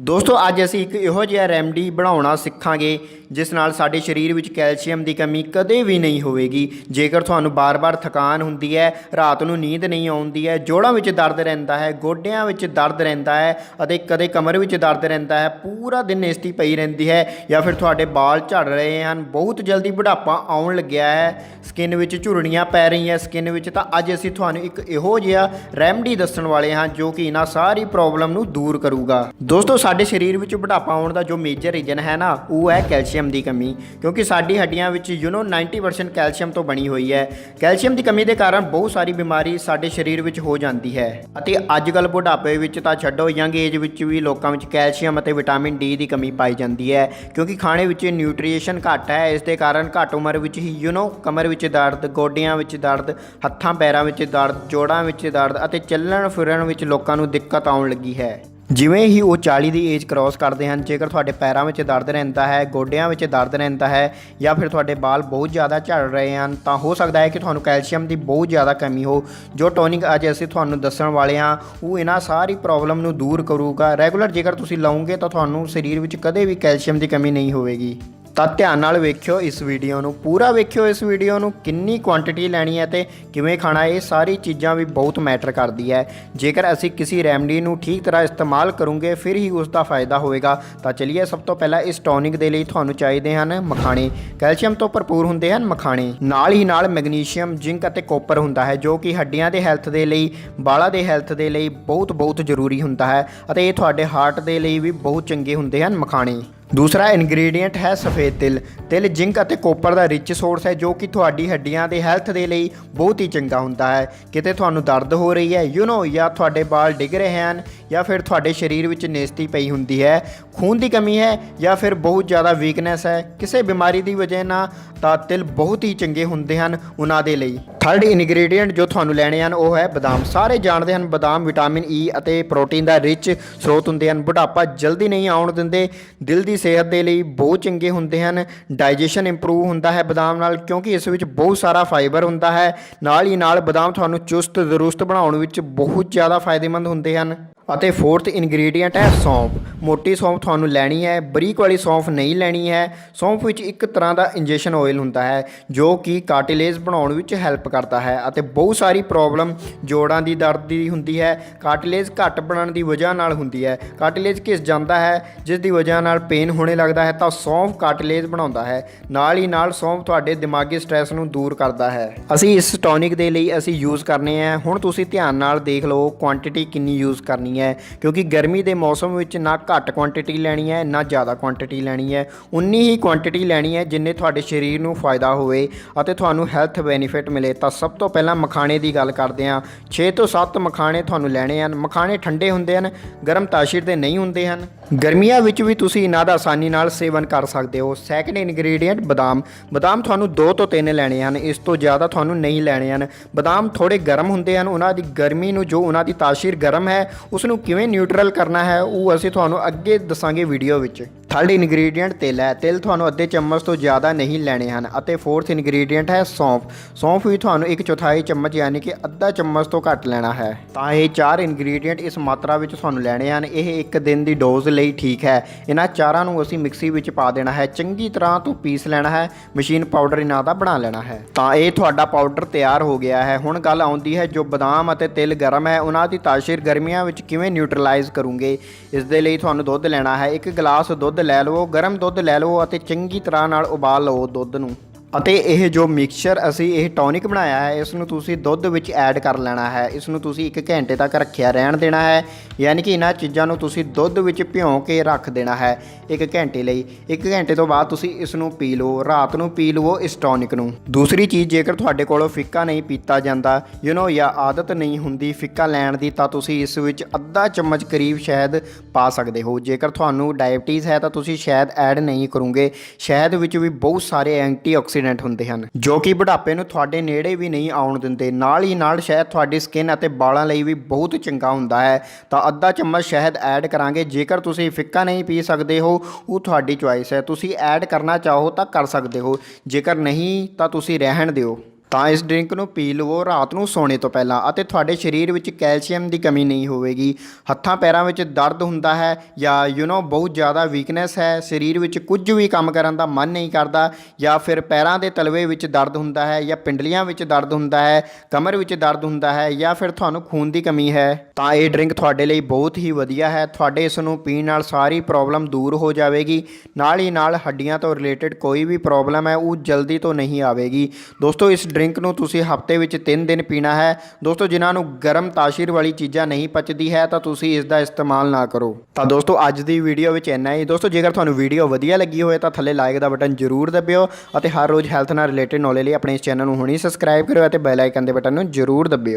ਦੋਸਤੋ, ਅੱਜ ਅਸੀਂ ਇੱਕ ਇਹੋ ਜਿਹਾ ਰੈਮਡੀ ਬਣਾਉਣਾ ਸਿੱਖਾਂਗੇ, ਜਿਸ ਨਾਲ ਸਾਡੇ ਸਰੀਰ ਵਿੱਚ ਕੈਲਸ਼ੀਅਮ ਦੀ ਕਮੀ ਕਦੇ ਵੀ ਨਹੀਂ ਹੋਵੇਗੀ। ਜੇਕਰ ਤੁਹਾਨੂੰ ਬਾਰ-ਬਾਰ ਥਕਾਨ ਹੁੰਦੀ ਹੈ, ਰਾਤ ਨੂੰ ਨੀਂਦ ਨਹੀਂ ਆਉਂਦੀ ਹੈ, ਜੋੜਾਂ ਵਿੱਚ ਦਰਦ ਰਹਿੰਦਾ ਹੈ, ਗੋਡਿਆਂ ਵਿੱਚ ਦਰਦ ਰਹਿੰਦਾ ਹੈ ਅਤੇ ਕਦੇ ਕਮਰ ਵਿੱਚ ਦਰਦ ਰਹਿੰਦਾ ਹੈ, ਪੂਰਾ ਦਿਨ ਇਸਤੀ ਪਈ ਰਹਿੰਦੀ ਹੈ ਜਾਂ ਫਿਰ ਤੁਹਾਡੇ ਵਾਲ ਝੜ ਰਹੇ ਹਨ, ਬਹੁਤ ਜਲਦੀ ਬੁਢਾਪਾ ਆਉਣ ਲੱਗਿਆ ਹੈ ਸਕਿਨ ਵਿੱਚ ਝੁਰੜੀਆਂ ਪੈ ਰਹੀਆਂ ਸਕਿਨ ਵਿੱਚ ਤਾਂ ਅੱਜ ਅਸੀਂ ਤੁਹਾਨੂੰ ਇੱਕ ਇਹੋ ਜਿਹਾ ਰੈਮਡੀ ਦੱਸਣ ਵਾਲੇ ਹਾਂ, ਜੋ ਕਿ ਇਹਨਾਂ ਸਾਰੀ ਪ੍ਰੋਬਲਮ ਨੂੰ ਦੂਰ ਕਰੂਗਾ। ਦੋਸਤੋ ਸਾਡੇ ਸਰੀਰ ਵਿੱਚ ਬੁਢਾਪਾ ਆਉਣ ਦਾ ਜੋ ਮੇਜਰ ਰੀਜ਼ਨ ਹੈ ਨਾ ਉਹ ਹੈ ਕੈਲਸ਼ੀਅਮ ਦੀ ਕਮੀ ਕਿਉਂਕਿ ਸਾਡੀ ਹੱਡੀਆਂ ਵਿੱਚ ਯੂ نو 90% ਕੈਲਸ਼ੀਅਮ ਤੋਂ ਬਣੀ ਹੋਈ ਹੈ ਕੈਲਸ਼ੀਅਮ ਦੀ ਕਮੀ ਦੇ ਕਾਰਨ ਬਹੁਤ ਸਾਰੀ ਬਿਮਾਰੀ ਸਾਡੇ ਸਰੀਰ ਵਿੱਚ ਹੋ ਜਾਂਦੀ ਹੈ ਅਤੇ ਅੱਜ ਕੱਲ੍ਹ ਬੁਢਾਪੇ ਵਿੱਚ ਤਾਂ ਛੱਡੋ ਯੰਗ ਏਜ ਵਿੱਚ ਵੀ ਲੋਕਾਂ ਵਿੱਚ ਕੈਲਸ਼ੀਅਮ ਅਤੇ ਵਿਟਾਮਿਨ ਡੀ ਦੀ ਕਮੀ ਪਾਈ ਜਾਂਦੀ ਹੈ ਕਿਉਂਕਿ ਖਾਣੇ ਵਿੱਚ ਨਿਊਟ੍ਰੀਸ਼ਨ ਘੱਟ ਹੈ ਇਸ ਦੇ ਕਾਰਨ ਘੱਟ ਉਮਰ ਵਿੱਚ ਹੀ ਯੂ نو ਕਮਰ ਵਿੱਚ ਦਰਦ ਗੋਡਿਆਂ ਵਿੱਚ ਦਰਦ ਹੱਥਾਂ ਪੈਰਾਂ ਵਿੱਚ ਦਰਦ ਜੋੜਾਂ ਵਿੱਚ ਦਰਦ ਅਤੇ ਚੱਲਣ ਫਿਰਨ ਵਿੱਚ ਲੋਕਾਂ ਨੂੰ ਦਿੱਕਤ ਆਉਣ ਲੱਗੀ ਹੈ ਜਿਵੇਂ ਹੀ ਉਹ 40 ਦੀ ਏਜ ਕ੍ਰਾਸ ਕਰਦੇ ਹਨ, ਜੇਕਰ ਤੁਹਾਡੇ ਪੈਰਾਂ ਵਿੱਚ ਦਰਦ ਰਹਿੰਦਾ ਹੈ, ਗੋਡਿਆਂ ਵਿੱਚ ਦਰਦ ਰਹਿੰਦਾ ਹੈ ਜਾਂ ਫਿਰ ਤੁਹਾਡੇ ਵਾਲ ਬਹੁਤ ਜ਼ਿਆਦਾ ਝੜ ਰਹੇ ਹਨ, ਤਾਂ ਹੋ ਸਕਦਾ ਹੈ ਕਿ ਤੁਹਾਨੂੰ ਕੈਲਸ਼ੀਅਮ ਦੀ ਬਹੁਤ ਜ਼ਿਆਦਾ ਕਮੀ ਹੋ। ਜੋ ਟੋਨਿਕ ਅੱਜ ਅਸੀਂ ਤੁਹਾਨੂੰ ਦੱਸਣ ਵਾਲੇ ਹਾਂ, ਉਹ ਇਹਨਾਂ ਸਾਰੀ ਪ੍ਰੋਬਲਮ ਨੂੰ ਦੂਰ ਕਰੂਗਾ। ਰੈਗੂਲਰ ਜੇਕਰ ਤੁਸੀਂ ਲਓਗੇ, ਤਾਂ ਤੁਹਾਨੂੰ ਸਰੀਰ ਵਿੱਚ ਕਦੇ ਵੀ ਕੈਲਸ਼ੀਅਮ ਦੀ ਕਮੀ ਨਹੀਂ ਹੋਵੇਗੀ। ਤਾਂ ਧਿਆਨ ਨਾਲ ਵੇਖਿਓ ਇਸ ਵੀਡੀਓ ਨੂੰ, ਪੂਰਾ ਵੇਖਿਓ ਇਸ ਵੀਡੀਓ ਨੂੰ, ਕਿੰਨੀ ਕੁਆਂਟੀਟੀ ਲੈਣੀ ਹੈ ਤੇ ਕਿਵੇਂ ਖਾਣਾ, ਇਹ ਸਾਰੀ ਚੀਜ਼ਾਂ ਵੀ ਬਹੁਤ ਮੈਟਰ ਕਰਦੀ ਹੈ। ਜੇਕਰ ਅਸੀਂ ਕਿਸੇ ਰੈਮਡੀ ਨੂੰ ਠੀਕ ਤਰ੍ਹਾਂ ਇਸਤੇਮਾਲ ਕਰੂੰਗੇ, ਫਿਰ ਹੀ ਉਸ ਦਾ ਫਾਇਦਾ ਹੋਵੇਗਾ। ਤਾਂ ਚਲਿਏ ਸਭ ਤੋਂ ਪਹਿਲਾਂ ਇਸ ਟੌਨਿਕ ਦੇ ਲਈ ਤੁਹਾਨੂੰ ਚਾਹੀਦੇ ਹਨ ਮਖਾਣੇ। ਕੈਲਸ਼ੀਅਮ ਤੋਂ ਭਰਪੂਰ ਹੁੰਦੇ ਹਨ ਮਖਾਣੇ। ਨਾਲ ਹੀ ਨਾਲ ਮੈਗਨੀਸ਼ੀਅਮ, ਜ਼ਿੰਕ ਅਤੇ ਕੋਪਰ ਹੁੰਦਾ ਹੈ, ਜੋ ਕਿ ਹੱਡੀਆਂ ਦੇ ਹੈਲਥ ਦੇ ਲਈ ਬਾਲਾਂ ਦੇ ਹੈਲਥ ਦੇ ਲਈ ਬਹੁਤ ਬਹੁਤ ਜ਼ਰੂਰੀ ਹੁੰਦਾ ਹੈ ਅਤੇ ਇਹ ਤੁਹਾਡੇ ਹਾਰਟ ਦੇ ਲਈ ਵੀ ਬਹੁਤ ਚੰਗੇ ਹੁੰਦੇ ਹਨ ਮਖਾਣੇ। ਦੂਸਰਾ ਇਨਗਰੀਡੀਐਂਟ ਹੈ ਸਫੇਦ ਤਿਲ। ਤਿਲ, ਜ਼ਿੰਕ ਅਤੇ ਕੋਪਰ ਦਾ ਰਿਚ ਸੋਰਸ ਹੈ, ਜੋ ਕਿ ਤੁਹਾਡੀ ਹੱਡੀਆਂ ਦੇ ਹੈਲਥ ਦੇ ਲਈ ਬਹੁਤ ਹੀ ਚੰਗਾ ਹੁੰਦਾ ਹੈ। ਕਿਤੇ ਤੁਹਾਨੂੰ ਦਰਦ ਹੋ ਰਹੀ ਹੈ ਯੂ نو ਜਾਂ ਤੁਹਾਡੇ ਵਾਲ ਡਿੱਗ ਰਹੇ ਹਨ, ਜਾਂ ਫਿਰ ਤੁਹਾਡੇ ਸਰੀਰ ਵਿੱਚ ਨੇਸਤੀ ਪਈ ਹੁੰਦੀ ਹੈ, ਖੂਨ ਦੀ ਕਮੀ ਹੈ, ਜਾਂ ਫਿਰ ਬਹੁਤ ਜ਼ਿਆਦਾ ਵੀਕਨੈਸ ਹੈ, ਕਿਸੇ ਬਿਮਾਰੀ ਦੀ ਵਜ੍ਹਾ ਨਾਲ ਤਾਂ ਤਿਲ ਬਹੁਤ ਹੀ ਚੰਗੇ ਹੁੰਦੇ ਹਨ ਉਹਨਾਂ ਦੇ ਲਈ। ਥਰਡ ਇਨਗਰੀਡੀਅੰਟ ਜੋ ਤੁਹਾਨੂੰ ਲੈਣੇ ਹਨ, ਉਹ ਹੈ ਬਦਾਮ। ਸਾਰੇ ਜਾਣਦੇ ਹਨ ਬਦਾਮ ਵਿਟਾਮਿਨ ਈ ਅਤੇ ਪ੍ਰੋਟੀਨ ਦਾ ਰਿਚ ਸਰੋਤ ਹੁੰਦੇ ਹਨ। ਬੁਢਾਪਾ ਜਲਦੀ ਨਹੀਂ ਆਉਣ ਦਿੰਦੇ, ਦਿਲ ਦੀ ਸਿਹਤ ਦੇ ਲਈ ਬਹੁਤ ਚੰਗੇ ਹੁੰਦੇ ਹਨ। ਡਾਈਜੈਸ਼ਨ ਇੰਪਰੂਵ ਹੁੰਦਾ ਹੈ ਬਦਾਮ ਨਾਲ, ਕਿਉਂਕਿ ਇਸ ਵਿੱਚ ਬਹੁਤ ਸਾਰਾ ਫਾਈਬਰ ਹੁੰਦਾ ਹੈ। ਨਾਲ ਹੀ ਨਾਲ ਬਦਾਮ ਤੁਹਾਨੂੰ ਚੁਸਤ, ਦਰੁਸਤ ਬਣਾਉਣ ਵਿੱਚ ਬਹੁਤ ਜ਼ਿਆਦਾ ਫਾਇਦੇਮੰਦ ਹੁੰਦੇ ਹਨ। ਅਤੇ ਫੋਰਥ ਇਨਗਰੀਡੀਅੰਟ ਹੈ ਸੌਂਫ। ਮੋਟੀ ਸੌਂਫ ਤੁਹਾਨੂੰ ਲੈਣੀ ਹੈ, ਬਰੀਕ ਵਾਲੀ ਸੌਂਫ ਨਹੀਂ ਲੈਣੀ ਹੈ। ਸੌਂਫ ਵਿੱਚ ਇੱਕ ਤਰ੍ਹਾਂ ਦਾ ਇੰਜੈਕਸ਼ਨ ਆਇਲ ਹੁੰਦਾ ਹੈ, ਜੋ ਕਿ ਕਾਰਟਿਲੇਜ ਬਣਾਉਣ ਵਿੱਚ ਹੈਲਪ ਕਰਦਾ ਹੈ ਅਤੇ ਬਹੁਤ ਸਾਰੀ ਪ੍ਰੋਬਲਮ ਜੋੜਾਂ ਦੀ, ਦਰਦ ਦੀ ਹੁੰਦੀ ਹੈ। ਕਾਰਟਿਲੇਜ ਘੱਟ ਬਣਨ ਦੀ ਵਜ੍ਹਾ ਨਾਲ ਹੁੰਦੀ ਹੈ। ਕਾਰਟਿਲੇਜ ਘਿਸ ਜਾਂਦਾ ਹੈ, ਜਿਸ ਦੀ ਵਜ੍ਹਾ ਨਾਲ ਪੇਨ ਹੋਣੇ ਲੱਗਦਾ ਹੈ, ਤਾਂ ਸੌਂਫ ਕਾਰਟਿਲੇਜ ਬਣਾਉਂਦਾ ਹੈ। ਨਾਲ ਹੀ ਨਾਲ ਸੌਂਫ ਤੁਹਾਡੇ ਦਿਮਾਗੀ ਸਟ੍ਰੈਸ ਨੂੰ ਦੂਰ ਕਰਦਾ ਹੈ। ਅਸੀਂ ਇਸ ਟੌਨਿਕ ਦੇ ਲਈ ਅਸੀਂ ਯੂਜ਼ ਕਰਨੇ ਆ ਹੁਣ ਤੁਸੀਂ ਧਿਆਨ ਨਾਲ ਦੇਖ ਲਓ ਕੁਆਂਟੀਟੀ ਕਿੰਨੀ ਯੂਜ਼ ਕਰਨੀ ਹੈ, ਕਿਉਂਕਿ ਗਰਮੀ ਦੇ ਮੌਸਮ ਵਿੱਚ ਨਾ ਘੱਟ ਕੁਆਂਟੀਟੀ ਲੈਣੀ ਹੈ, ਨਾ ਜ਼ਿਆਦਾ ਕੁਆਂਟੀਟੀ ਲੈਣੀ ਹੈ। ਉਨੀ ਹੀ ਕੁਆਂਟੀਟੀ ਲੈਣੀ ਹੈ ਜਿੰਨੇ ਤੁਹਾਡੇ ਸਰੀਰ ਨੂੰ ਫਾਇਦਾ ਹੋਵੇ ਅਤੇ ਤੁਹਾਨੂੰ ਹੈਲਥ ਬੈਨੀਫਿਟ ਮਿਲੇ। ਤਾਂ ਸਭ ਤੋਂ ਪਹਿਲਾਂ ਮਖਾਣੇ ਦੀ ਗੱਲ ਕਰਦੇ ਹਾਂ। 6 ਤੋਂ 7 ਮਖਾਣੇ ਤੁਹਾਨੂੰ ਲੈਣੇ ਹਨ। ਮਖਾਣੇ ਠੰਡੇ ਹੁੰਦੇ ਹਨ, ਗਰਮ ਤਾਸ਼ੀਰ ਦੇ ਨਹੀਂ ਹੁੰਦੇ ਹਨ। ਗਰਮੀਆਂ ਵਿੱਚ ਵੀ ਤੁਸੀਂ ਇਹਨਾਂ ਦਾ ਆਸਾਨੀ ਨਾਲ ਸੇਵਨ ਕਰ ਸਕਦੇ ਹੋ। ਸੈਕੰਡ ਇਨਗਰੀਡੀਅੰਟ ਬਦਾਮ। ਬਦਾਮ ਤੁਹਾਨੂੰ 2 ਤੋਂ 3 ਲੈਣੇ ਹਨ। ਇਸ ਤੋਂ ਜ਼ਿਆਦਾ ਤੁਹਾਨੂੰ ਨਹੀਂ ਲੈਣੇ ਹਨ। ਬਦਾਮ ਥੋੜੇ ਗਰਮ ਹੁੰਦੇ ਹਨ। ਉਹਨਾਂ ਦੀ ਗਰਮੀ ਨੂੰ ਜੋ ਉਹਨਾਂ ਦੀ ਤਾਸੀਰ ਗਰਮ ਹੈ ਉਸ ਨੂੰ ਕਿਵੇਂ ਨਿਊਟਰਲ ਕਰਨਾ ਹੈ, ਉਹ ਅਸੀਂ ਤੁਹਾਨੂੰ ਅੱਗੇ ਦੱਸਾਂਗੇ ਵੀਡੀਓ ਵਿੱਚ। ਥਰਡ ਇਨਗਰੀਡੀਅੰਟ ਤਿਲ ਹੈ। ਤਿਲ ਤੁਹਾਨੂੰ ਅੱਧੇ ਚਮਚ ਤੋਂ ਜ਼ਿਆਦਾ ਨਹੀਂ ਲੈਣੇ ਹਨ ਅਤੇ ਫੋਰਥ ਇਨਗਰੀਡੀਅੰਟ ਹੈ ਸੌਂਫ। ਸੌਂਫ ਵੀ ਤੁਹਾਨੂੰ ਇੱਕ ਚੌਥਾਈ ਚਮਚ ਯਾਨੀ ਕਿ ਅੱਧਾ ਚਮਚ ਤੋਂ ਘੱਟ ਲੈਣਾ ਹੈ। ਤਾਂ ਇਹ ਚਾਰ ਇਨਗਰੀਡੀਅੰਟ ਇਸ ਮਾਤਰਾ ਵਿੱਚ ਤੁਹਾਨੂੰ ਲੈਣੇ ਹਨ। ਇਹ ਇੱਕ ਦਿਨ ਦੀ ਡੋਜ਼ ਲਈ ਠੀਕ ਹੈ। ਇਹਨਾਂ ਚਾਰਾਂ ਨੂੰ ਅਸੀਂ ਮਿਕਸੀ ਵਿੱਚ ਪਾ ਦੇਣਾ ਹੈ। ਚੰਗੀ ਤਰ੍ਹਾਂ ਤੋਂ ਪੀਸ ਲੈਣਾ ਹੈ। ਮਸ਼ੀਨ ਪਾਊਡਰ ਇਹਨਾਂ ਦਾ ਬਣਾ ਲੈਣਾ ਹੈ। ਤਾਂ ਇਹ ਤੁਹਾਡਾ ਪਾਊਡਰ ਤਿਆਰ ਹੋ ਗਿਆ ਹੈ। ਹੁਣ ਗੱਲ ਆਉਂਦੀ ਹੈ ਜੋ ਬਦਾਮ ਅਤੇ ਤਿਲ ਗਰਮ ਹੈ। ਉਹਨਾਂ ਦੀ ਤਾਸੀਰ ਗਰਮੀਆਂ ਵਿੱਚ ਕਿਵੇਂ ਨਿਊਟਰਲਾਈਜ਼ ਕਰੂੰਗੇ? ਇਸ ਦੇ ਲਈ ਤੁਹਾਨੂੰ ਦੁੱਧ ਲੈਣਾ ਹੈ। ਇੱਕ ਗਲਾਸ ਦੁੱਧ ਲੈ ਲਵੋ ਗਰਮ ਦੁੱਧ ਲੈ ਲਵੋ ਅਤੇ ਚੰਗੀ ਤਰ੍ਹਾਂ ਨਾਲ ਉਬਾਲ ਲਵੋ ਦੁੱਧ ਨੂੰ। ਅਤੇ ਇਹ ਜੋ ਮਿਕਸਚਰ ਅਸੀਂ ਇਹ ਟੌਨਿਕ ਬਣਾਇਆ ਹੈ ਇਸ ਨੂੰ ਤੁਸੀਂ ਦੁੱਧ ਵਿੱਚ ਐਡ ਕਰ ਲੈਣਾ ਹੈ। ਇਸ ਨੂੰ ਤੁਸੀਂ 1 ਘੰਟੇ ਤੱਕ ਰੱਖਿਆ ਰਹਿਣ ਦੇਣਾ ਹੈ। ਯਾਨੀ ਕਿ ਇਹਨਾਂ ਚੀਜ਼ਾਂ ਨੂੰ ਤੁਸੀਂ ਦੁੱਧ ਵਿੱਚ ਭਿਉਂ ਕੇ ਰੱਖ ਦੇਣਾ ਹੈ 1 ਘੰਟੇ ਲਈ। 1 ਘੰਟੇ ਤੋਂ ਬਾਅਦ ਤੁਸੀਂ ਇਸ ਨੂੰ ਪੀ ਲਓ, ਰਾਤ ਨੂੰ ਪੀ ਲਵੋ ਇਸ ਟੌਨਿਕ ਨੂੰ। ਦੂਸਰੀ ਚੀਜ਼, ਜੇਕਰ ਤੁਹਾਡੇ ਕੋਲੋਂ ਫਿੱਕਾ ਨਹੀਂ ਪੀਤਾ ਜਾਂਦਾ ਯੂ نو ਜਾਂ ਆਦਤ ਨਹੀਂ ਹੁੰਦੀ ਫਿੱਕਾ ਲੈਣ ਦੀ, ਤਾਂ ਤੁਸੀਂ ਇਸ ਵਿੱਚ ਅੱਧਾ ਚਮਚ ਕਰੀਬ ਸ਼ਹਿਦ ਪਾ ਸਕਦੇ ਹੋ। ਜੇਕਰ ਤੁਹਾਨੂੰ ਡਾਇਬਟੀਜ਼ ਹੈ, ਤਾਂ ਤੁਸੀਂ ਸ਼ਹਿਦ ਐਡ ਨਹੀਂ ਕਰੋਗੇ। ਸ਼ਹਿਦ ਵਿੱਚ ਵੀ ਬਹੁਤ ਸਾਰੇ ਐਂਟੀਆਕਸੀਡੈਂਟ ਹੁੰਦੇ ਹਨ, ਜੋ ਕਿ ਬੁਢਾਪੇ ਨੂੰ ਤੁਹਾਡੇ ਨੇੜੇ ਵੀ ਨਹੀਂ ਆਉਣ ਦਿੰਦੇ। ਨਾਲ ਹੀ ਨਾਲ ਸ਼ਹਿਦ ਤੁਹਾਡੀ ਸਕਿਨ ਅਤੇ ਵਾਲਾਂ ਲਈ ਵੀ ਬਹੁਤ ਚੰਗਾ ਹੁੰਦਾ ਹੈ। ਤਾਂ ਅੱਧਾ ਚਮਚ ਸ਼ਹਿਦ ਐਡ ਕਰਾਂਗੇ। ਜੇਕਰ ਤੁਸੀਂ ਫਿੱਕਾ ਨਹੀਂ ਪੀ ਸਕਦੇ ਹੋ, ਉਹ ਤੁਹਾਡੀ ਚੁਆਇਸ ਹੈ। ਤੁਸੀਂ ਐਡ ਕਰਨਾ ਚਾਹੋ ਤਾਂ ਕਰ ਸਕਦੇ ਹੋ। ਜੇਕਰ ਨਹੀਂ, ਤਾਂ ਤੁਸੀਂ ਰਹਿਣ ਦਿਓ। ਤਾਂ ਇਸ ਡਰਿੰਕ ਨੂੰ ਪੀ ਲਵੋ ਰਾਤ ਨੂੰ ਸੌਣੇ ਤੋਂ ਪਹਿਲਾਂ ਅਤੇ ਤੁਹਾਡੇ ਸਰੀਰ ਵਿੱਚ ਕੈਲਸ਼ੀਅਮ ਦੀ ਕਮੀ ਨਹੀਂ ਹੋਵੇਗੀ। ਹੱਥਾਂ ਪੈਰਾਂ ਵਿੱਚ ਦਰਦ ਹੁੰਦਾ ਹੈ ਜਾਂ ਯੂ نو ਬਹੁਤ ਜ਼ਿਆਦਾ ਵੀਕਨੈਸ ਹੈ, ਸਰੀਰ ਵਿੱਚ ਕੁਝ ਵੀ ਕੰਮ ਕਰਨ ਦਾ ਮਨ ਨਹੀਂ ਕਰਦਾ ਜਾਂ ਫਿਰ ਪੈਰਾਂ ਦੇ ਤਲਵੇ ਵਿੱਚ ਦਰਦ ਹੁੰਦਾ ਹੈ ਜਾਂ ਪਿੰਡਲੀਆਂ ਵਿੱਚ ਦਰਦ ਹੁੰਦਾ ਹੈ, ਕਮਰ ਵਿੱਚ ਦਰਦ ਹੁੰਦਾ ਹੈ ਜਾਂ ਫਿਰ ਤੁਹਾਨੂੰ ਖੂਨ ਦੀ ਕਮੀ ਹੈ। ਤਾਂ ਇਹ ਡਰਿੰਕ ਤੁਹਾਡੇ ਲਈ ਬਹੁਤ ਹੀ ਵਧੀਆ ਹੈ। ਤੁਹਾਡੇ ਇਸ ਨੂੰ ਪੀਣ ਨਾਲ ਸਾਰੀ ਪ੍ਰੋਬਲਮ ਦੂਰ ਹੋ ਜਾਵੇਗੀ। ਨਾਲ ਹੀ ਨਾਲ ਹੱਡੀਆਂ ਤੋਂ ਰਿਲੇਟਡ ਕੋਈ ਵੀ ਪ੍ਰੋਬਲਮ ਹੈ, ਉਹ ਜਲਦੀ ਤੋਂ ਨਹੀਂ ਆਵੇਗੀ। ਦੋਸਤੋ, ਇਸ ਡਰਿੰਕ ਨੂੰ ਤੁਸੀਂ ਹਫ਼ਤੇ ਵਿੱਚ 3 ਦਿਨ ਪੀਣਾ ਹੈ। ਦੋਸਤੋ, ਜਿਨ੍ਹਾਂ ਨੂੰ ਗਰਮ ਤਾਸੀਰ ਵਾਲੀ ਚੀਜ਼ਾਂ ਨਹੀਂ ਪਚਦੀ ਹੈ, ਤਾਂ ਤੁਸੀਂ ਇਸ ਦਾ ਇਸਤੇਮਾਲ ਨਾ ਕਰੋ। ਤਾਂ ਦੋਸਤੋ, ਅੱਜ ਦੀ ਵੀਡੀਓ ਵਿੱਚ ਇੰਨਾ ਹੀ। ਦੋਸਤੋ, ਜੇਕਰ ਤੁਹਾਨੂੰ ਵੀਡੀਓ ਵਧੀਆ ਲੱਗੀ ਹੋਵੇ, ਤਾਂ ਥੱਲੇ ਲਾਈਕ ਦਾ ਬਟਨ ਜ਼ਰੂਰ ਦਬਿਓ ਅਤੇ ਹਰ ਰੋਜ਼ ਹੈਲਥ ਨਾਲ ਰਿਲੇਟਡ ਨੌਲੇਜ ਲਈ ਆਪਣੇ ਇਸ ਚੈਨਲ ਨੂੰ ਹੁਣੀ ਸਬਸਕ੍ਰਾਈਬ ਕਰਿਓ ਅਤੇ ਬੈਲ ਆਈਕਨ ਦੇ ਬਟਨ ਨੂੰ ਜ਼ਰੂਰ ਦਬਿਓ।